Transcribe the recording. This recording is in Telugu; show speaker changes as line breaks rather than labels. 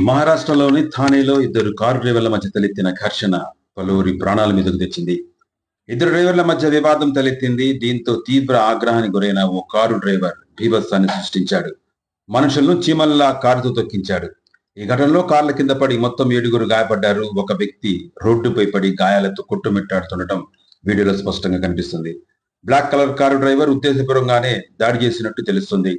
మహారాష్ట్రలోని థానేలో ఇద్దరు కారు డ్రైవర్ల మధ్య తలెత్తిన ఘర్షణ పలువురి ప్రాణాల మీదకు తెచ్చింది. ఇద్దరు డ్రైవర్ల మధ్య వివాదం తలెత్తింది. దీంతో తీవ్ర ఆగ్రహానికి గురైన ఓ కారు డ్రైవర్ బీభత్సాన్ని సృష్టించాడు. మనుషులను చీమల్లా కారుతో తొక్కించాడు. ఈ ఘటనలో కార్ల కింద పడి మొత్తం ఏడుగురు గాయపడ్డారు. ఒక వ్యక్తి రోడ్డుపై పడి గాయాలతో కొట్టుమిట్టాడుతుండటం వీడియోలో స్పష్టంగా కనిపిస్తుంది. బ్లాక్ కలర్ కారు డ్రైవర్ ఉద్దేశపూర్వంగానే దాడి చేసినట్టు తెలుస్తుంది.